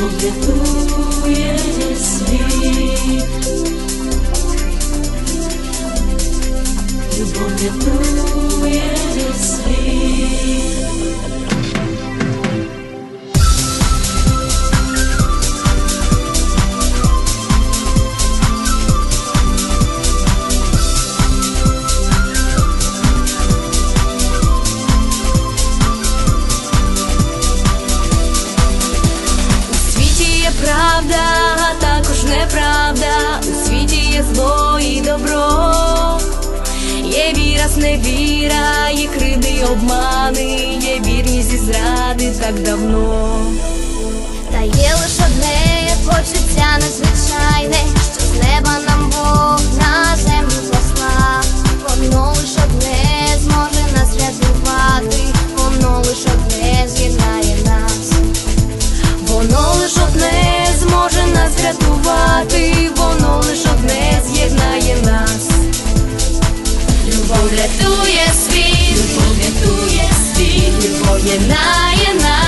Рятує світ, любов рятує правда, а також неправда. У світі є зло і добро. Є віра, зневіра, є криди, обмани, є вірність і зради так давно. Odletuje świt, odletuje świt, nie boję na